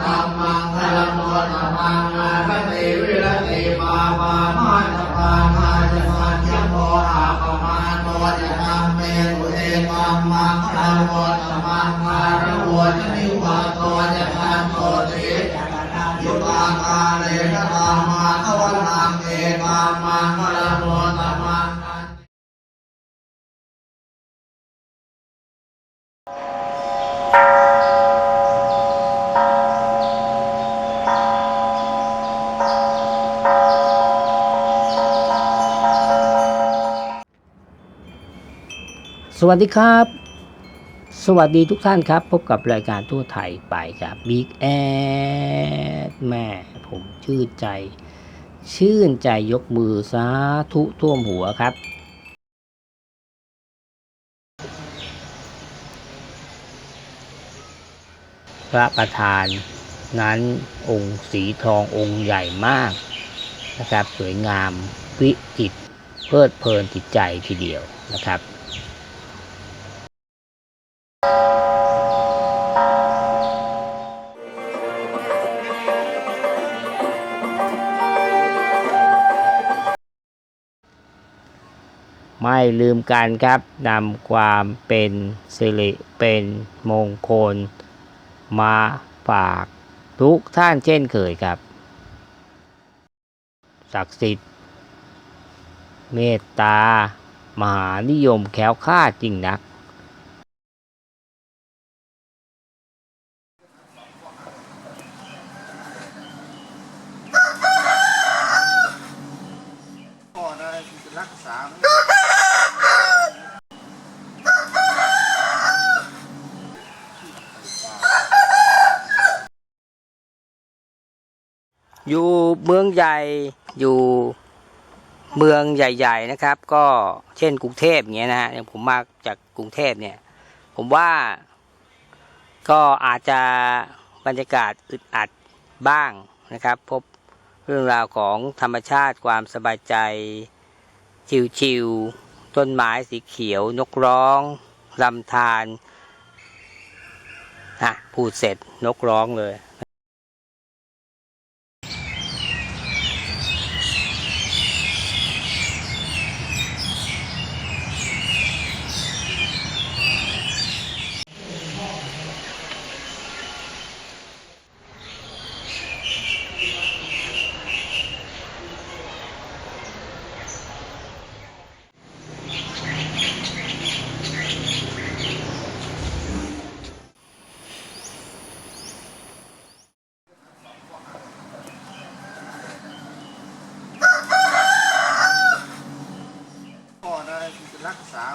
ตัมมังคลโมตมังอาคติวิรติปาปามาตปานาจะมันยโมอาปมาโนจะทำเมตุเอกัมมังคารวตมังคารวจะนิวาโตจะทันโตติยุปากาเลนะธรรมาทวนังเอกัมมังคา สวัสดีครับ สวัสดีทุกท่านครับ พบกับรายการทั่วไทยไปครับบิ๊กแอดแม่ผมชื่นใจ ชื่นใจยกมือสาธุท่วมหัวครับ พระประธานนั้นองค์สีทององค์ใหญ่มากนะครับ สวยงามวิจิต เพลิดเพลินจิตใจทีเดียวนะครับ ไม่ลืมกันครับนำความเป็นสิริเป็นมงคล มาฝากทุกท่านเช่นเคยครับ ศักดิ์สิทธิ์ เมตตา มหานิยมแค้วคลาดจริงนัก พ่อได้รักษา อยู่เมืองใหญ่อยู่เมืองใหญ่ ๆนะครับ ก็เช่นกรุงเทพเงี้ยนะฮะอย่างผมมาจากกรุงเทพเนี่ย ผมว่าก็อาจจะบรรยากาศอึดอัดบ้างนะครับ พบเรื่องราวของธรรมชาติความสบายใจชิวๆต้นไม้สีเขียวนกร้องลำธารนะพูดเสร็จนกร้องเลย สาม